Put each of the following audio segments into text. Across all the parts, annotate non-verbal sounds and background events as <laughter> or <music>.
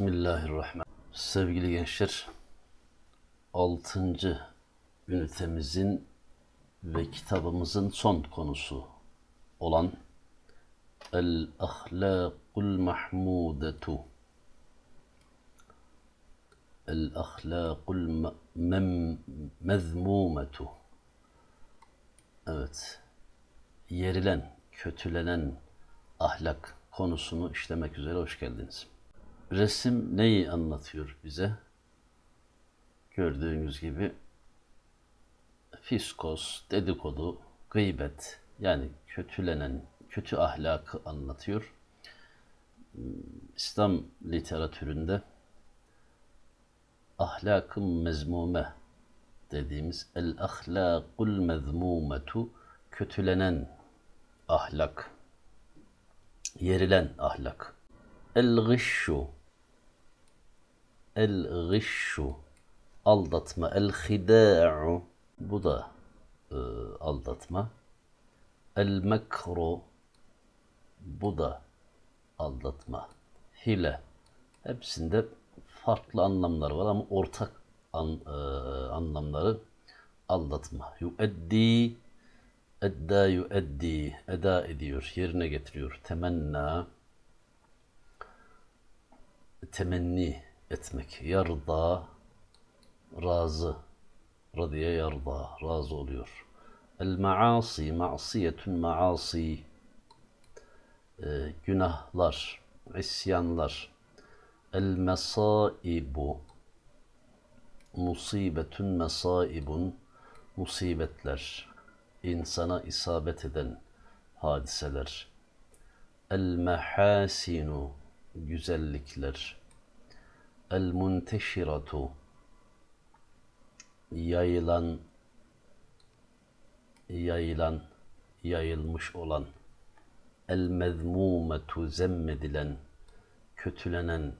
Bismillahirrahmanirrahim. Sevgili gençler, 6. ünitemizin ve kitabımızın son konusu olan El Ahlakul Mahmudetu El Ahlakul Mezmumetu Evet, yerilen, kötülenen ahlak konusunu işlemek üzere hoş geldiniz. Resim neyi anlatıyor bize? Gördüğünüz gibi fiskos, dedikodu, gıybet yani kötülenen, kötü ahlakı anlatıyor. İslam literatüründe ahlakı mezmume dediğimiz el ahlakul mezmumetu kötülenen ahlak, yerilen ahlak. El gışşu el gışşu aldatma. El hida'u bu da e, aldatma. El mekru bu da aldatma. Hile. Hepsinde farklı anlamlar var ama ortak an, e, anlamları aldatma. Yueddi edda yueddi eda ediyor yerine getiriyor. Temenna temenni etmek. Yarda, razı. Radiye yarda, razı oluyor. El maasi, masiyetun maasi. Ee, günahlar, isyanlar. El mesaibu. Musibetun mesaibun. Musibetler. insana isabet eden hadiseler. El mehasinu. Güzellikler el munteşiratu yayılan yayılan yayılmış olan el mezmumetu zemmedilen kötülenen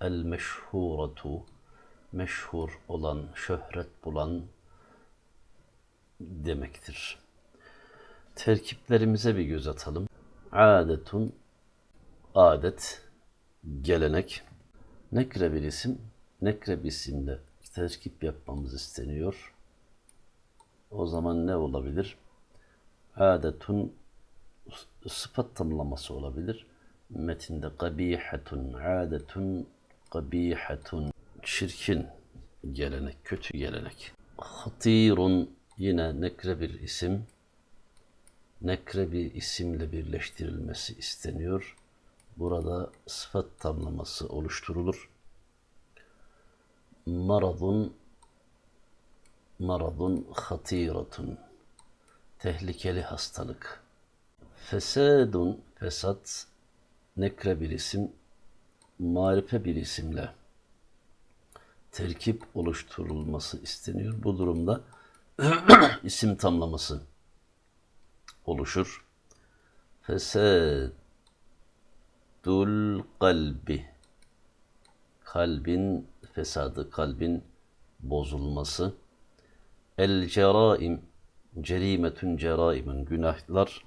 el meşhuratu meşhur olan şöhret bulan demektir. Terkiplerimize bir göz atalım. Adetun adet gelenek Nekre bir isim, nekre bir isimle terkip yapmamız isteniyor. O zaman ne olabilir? Adetun sıfat tamlaması olabilir. Metinde kabihatun, adetun, kabihatun. Çirkin gelenek, kötü gelenek. Hatirun yine nekre bir isim. Nekre bir isimle birleştirilmesi isteniyor. Burada sıfat tamlaması oluşturulur. Maradun maradun hatiratun tehlikeli hastalık. Fesadun fesat nekre bir isim marife bir isimle terkip oluşturulması isteniyor. Bu durumda <clears throat> isim tamlaması oluşur. Fesad Dul kalbi kalbin fesadı, kalbin bozulması. El ceraim cerimetün ceraimin günahlar.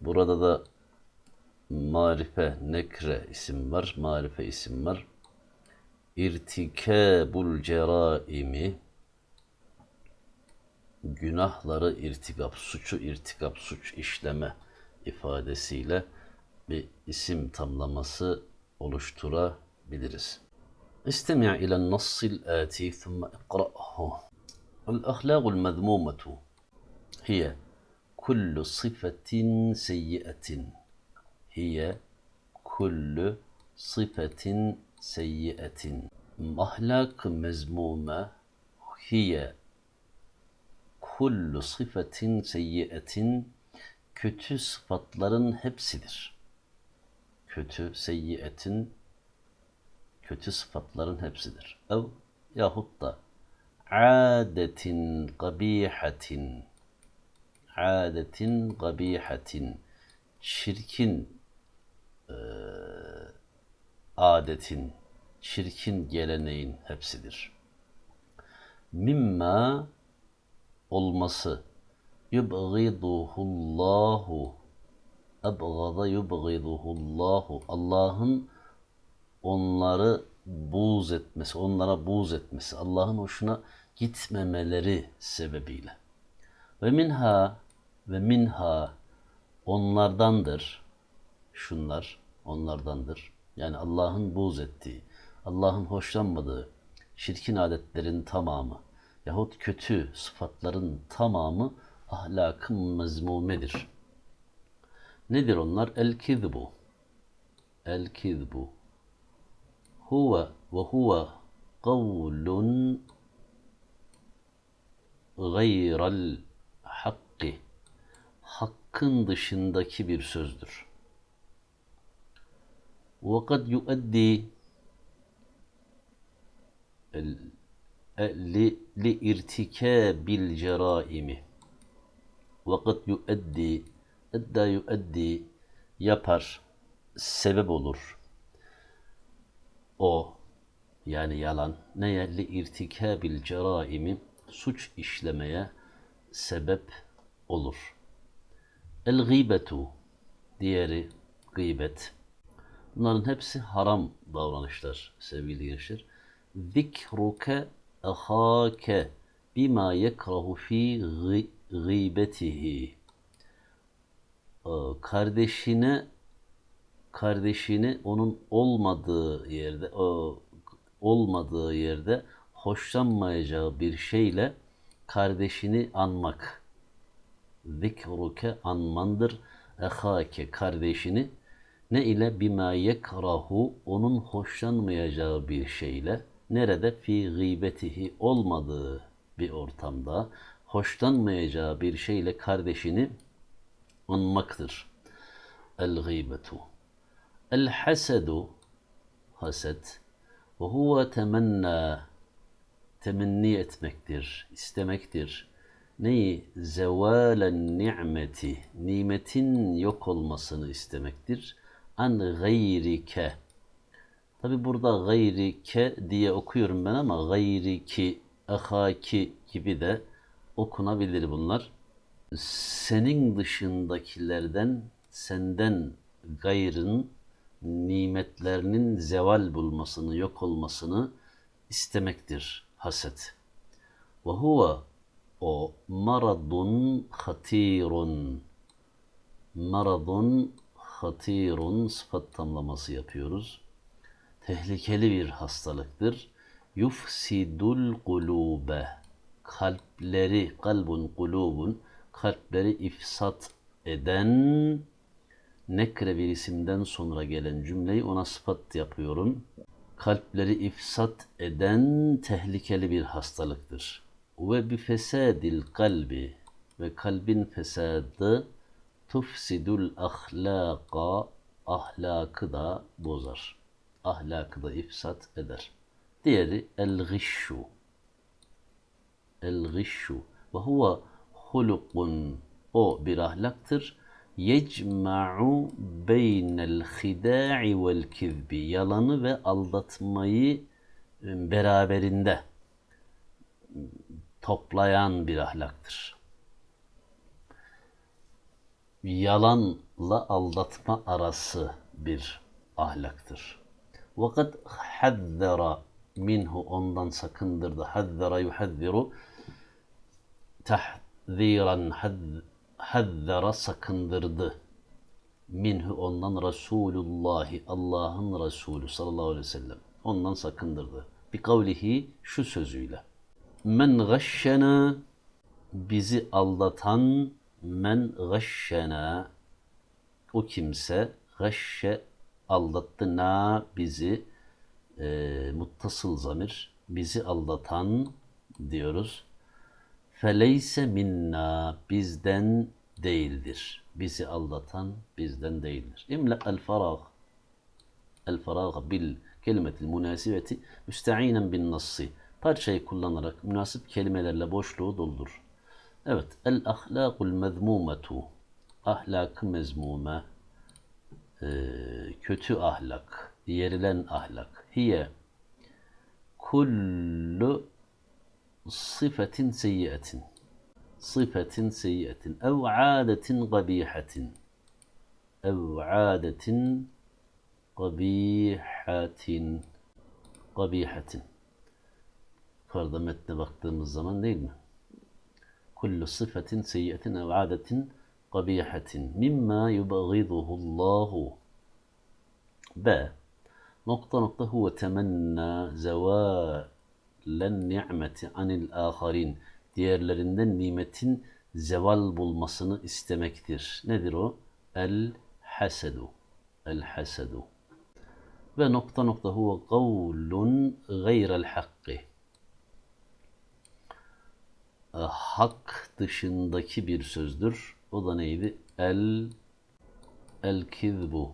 Burada da marife, nekre isim var, marife isim var. İrtikabul ceraimi günahları irtikap, suçu irtikap, suç işleme ifadesiyle bir isim tamlaması oluşturabiliriz. استمع إلى النص الآتي ثم اقرأه الأخلاق المذمومة هي كل صفة سيئة هي كل صفة سيئة أخلاق مذمومة هي كل صفة سيئة kötü sıfatların hepsidir kötü, seyyiyetin kötü sıfatların hepsidir. Ev yahut da adetin gabihatin adetin gabihatin çirkin e, adetin çirkin geleneğin hepsidir. Mimma olması yubghiduhullahu Ebgada yubghiduhullahu. Allah'ın onları buğz etmesi, onlara buğz etmesi, Allah'ın hoşuna gitmemeleri sebebiyle. Ve minha ve minha onlardandır. Şunlar onlardandır. Yani Allah'ın buğz ettiği, Allah'ın hoşlanmadığı şirkin adetlerin tamamı yahut kötü sıfatların tamamı ahlakın mezmumedir. Nedir onlar? El kizbu. El kizbu. Huve ve huve kavlun gayrel hakkı. Hakkın dışındaki bir sözdür. Ve kad yuaddi li, li irtikabil edda yuaddi yapar sebep olur o yani yalan neye li irtikabil ceraimi suç işlemeye sebep olur. El gıybetu diğeri gıybet. Bunların hepsi haram davranışlar sevgili gençler. Zikruke ahake bima yekrahu fi gıybetihi. Ee, kardeşine kardeşini onun olmadığı yerde o olmadığı yerde hoşlanmayacağı bir şeyle kardeşini anmak. Zikruke anmandır. Ehake kardeşini ne ile bima yekrahu onun hoşlanmayacağı bir şeyle nerede fi gıybetihi olmadığı bir ortamda hoşlanmayacağı bir şeyle kardeşini anmaktır. El gıybetu. El hasedu haset ve huve temenna temenni etmektir, istemektir. Neyi? Zevalen ni'meti, nimetin yok olmasını istemektir. An gayrike. Tabi burada gayrike diye okuyorum ben ama gayriki, ahaki gibi de okunabilir bunlar. Senin dışındakilerden, senden gayrın nimetlerinin zeval bulmasını, yok olmasını istemektir haset. Ve huve o maradun hatirun. Maradun hatirun sıfat tamlaması yapıyoruz. Tehlikeli bir hastalıktır. Yufsidul kulube. Kalpleri, kalbun kulubun, kalpleri ifsat eden nekre bir isimden sonra gelen cümleyi ona sıfat yapıyorum. Kalpleri ifsat eden tehlikeli bir hastalıktır. Ve bi fesadil kalbi ve kalbin fesadı tufsidul ahlaka ahlakı da bozar. Ahlakı da ifsat eder. Diğeri el gişşu. El gişşu ve huve hulukun o bir ahlaktır yecma'u beynel hida'i vel kizbi yalanı ve aldatmayı e, beraberinde toplayan bir ahlaktır. Yalanla aldatma arası bir ahlaktır. Vakat hazzara minhu ondan sakındırdı. Hazzara yuhazziru tahziran hazz hazzara sakındırdı. Minhu ondan Resulullahi Allah'ın Resulü sallallahu aleyhi ve sellem. Ondan sakındırdı. Bir kavlihi şu sözüyle. Men gashşena bizi aldatan men gashşena o kimse gashşe aldattı na bizi e, muttasıl zamir bizi aldatan diyoruz feleyse minna bizden değildir. Bizi aldatan bizden değildir. İmla el farag el farag bil kelimetil münasibeti müsteinen bin nassi parçayı kullanarak münasip kelimelerle boşluğu doldur. Evet. El ahlakul mezmumetu ahlakı mezmume e, kötü ahlak, yerilen ahlak. Hiye kullu sıfetin seyyiyetin sıfetin seyyiyetin ev adetin gabihatin ev adetin kabihatin kabihatin Yukarıda metne baktığımız zaman değil mi? Kullu sıfatin seyyiyetin ev adetin kabihatin mimma yubaghiduhu Allahu B nokta nokta huve temenna zevalen ni'meti anil aharin diğerlerinden nimetin zeval bulmasını istemektir. Nedir o? El hasedu. El hasedu. Ve nokta nokta huve kavlun gayrel hakki. E, Hak dışındaki bir sözdür. O da neydi? El el kizbu.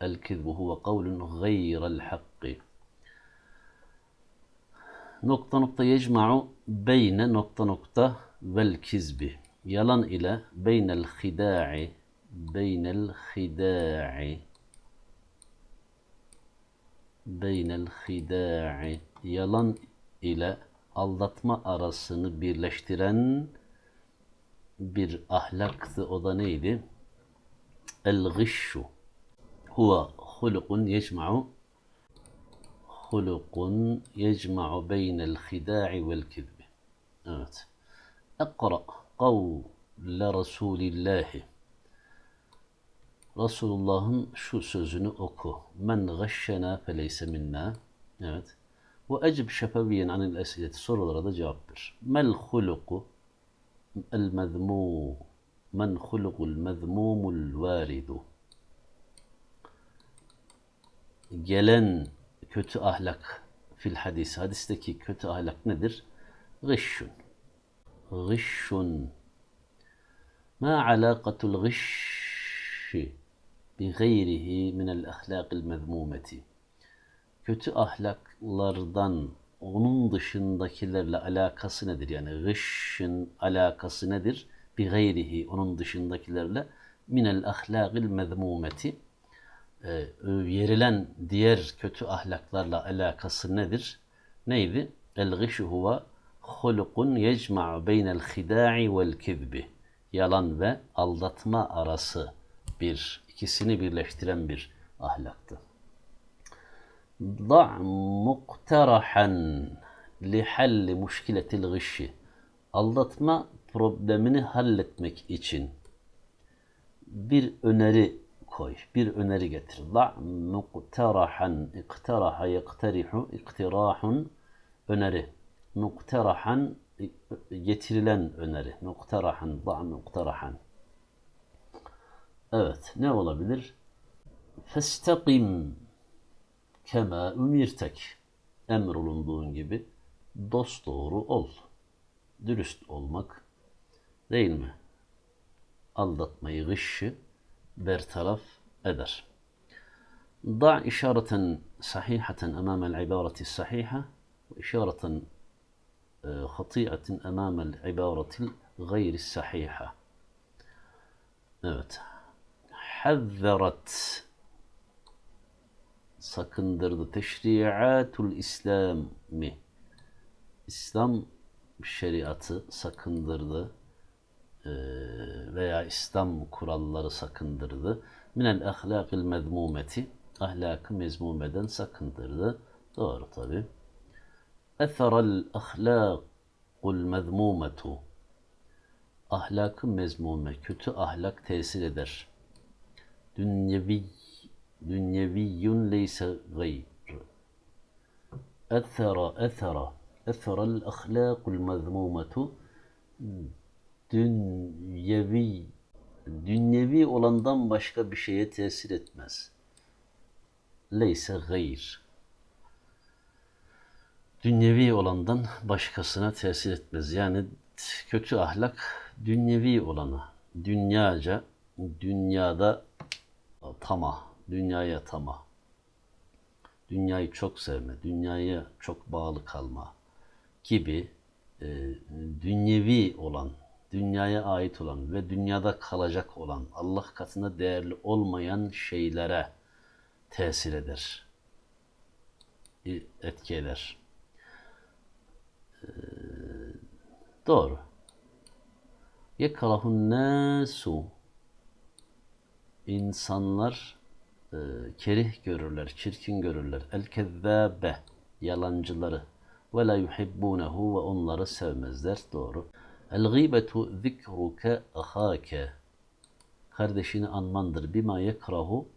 El kizbu huve kavlun gayrel hakki. Nokta nokta yecma'u beyne nokta nokta vel kizbi. Yalan ile beynel hida'i beynel hida'i beynel hida'i yalan ile aldatma arasını birleştiren bir ahlaktı. O da neydi? El gışşu. Huve hulukun yecma'u خلق يجمع بين الخداع والكذب. نعم. اقرأ قول رسول الله. رسول الله شو سوزن أكو. من غشنا فليس منا. evet. وأجب شفويا عن الأسئلة. سورة الرضا جواب ما الخلق المذموم؟ من خلق المذموم الوارد؟ جلن. Kötü ahlak fil hadis. Hadisteki kötü ahlak nedir? Gışşun. Gışşun. Ma alakatul gışşi bi gayrihi minel ahlakil mezmumeti. Kötü ahlaklardan onun dışındakilerle alakası nedir? Yani gışşın alakası nedir? Bi gayrihi onun dışındakilerle minel ahlakil mezmumeti e, yerilen diğer kötü ahlaklarla alakası nedir? Neydi? El gışu huve hulukun yecma'u beynel hida'i vel kizbi. Yalan ve aldatma arası bir, ikisini birleştiren bir ahlaktı. Da' mukterahan li halli muşkiletil gışi. Aldatma problemini halletmek için bir öneri koy. Bir öneri getir. Da mukterahan, ikteraha yekterihu, iktirahun öneri. Mukterahan getirilen öneri. Mukterahan, da mukterahan. Evet, ne olabilir? Festakim kema ümirtek. Emrolunduğun gibi dost doğru ol. Dürüst olmak değil mi? Aldatmayı, gışı برطرف أدر. ضع إشارة صحيحة أمام العبارة الصحيحة وإشارة آه، خطيئة أمام العبارة غير الصحيحة. نبت. حذرت. سكندر تشريعات الإسلام. إسلام الشريعة سكندر veya İslam kuralları sakındırdı. Minel ahlakil mezmumeti ahlakı mezmumeden sakındırdı. Doğru tabi. Etherel ahlakul mezmumetu ahlakı mezmume, kötü ahlak tesir eder. Dünyevi, dünyeviyyun leyse gayr. Ethera, ethera, etherel ahlakul mezmumetu dünyevi dünyevi olandan başka bir şeye tesir etmez. Leyse gayr. Dünyevi olandan başkasına tesir etmez. Yani kötü ahlak dünyevi olanı, dünyaca, dünyada tamah, dünyaya tamah, dünyayı çok sevme, dünyaya çok bağlı kalma gibi e, dünyevi olan, dünyaya ait olan ve dünyada kalacak olan, Allah katında değerli olmayan şeylere tesir eder, etki eder. E, doğru. Yekrahun nasu insanlar e, kerih görürler, çirkin görürler. El kezzâbe yalancıları ve la yuhibbunehu ve onları sevmezler. Doğru. El gıybetu zikruke ahake kardeşini anmandır. Bima yekrahu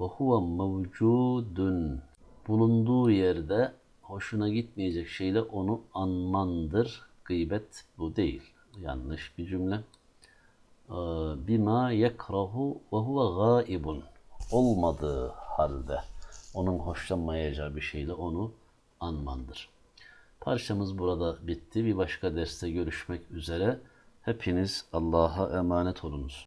ve huve mevcudun bulunduğu yerde hoşuna gitmeyecek şeyle onu anmandır. Gıybet bu değil. Yanlış bir cümle. Ee, Bima yekrahu ve huve gaibun olmadığı halde onun hoşlanmayacağı bir şeyle onu anmandır. Parçamız burada bitti. Bir başka derste görüşmek üzere. Hepiniz Allah'a emanet olunuz.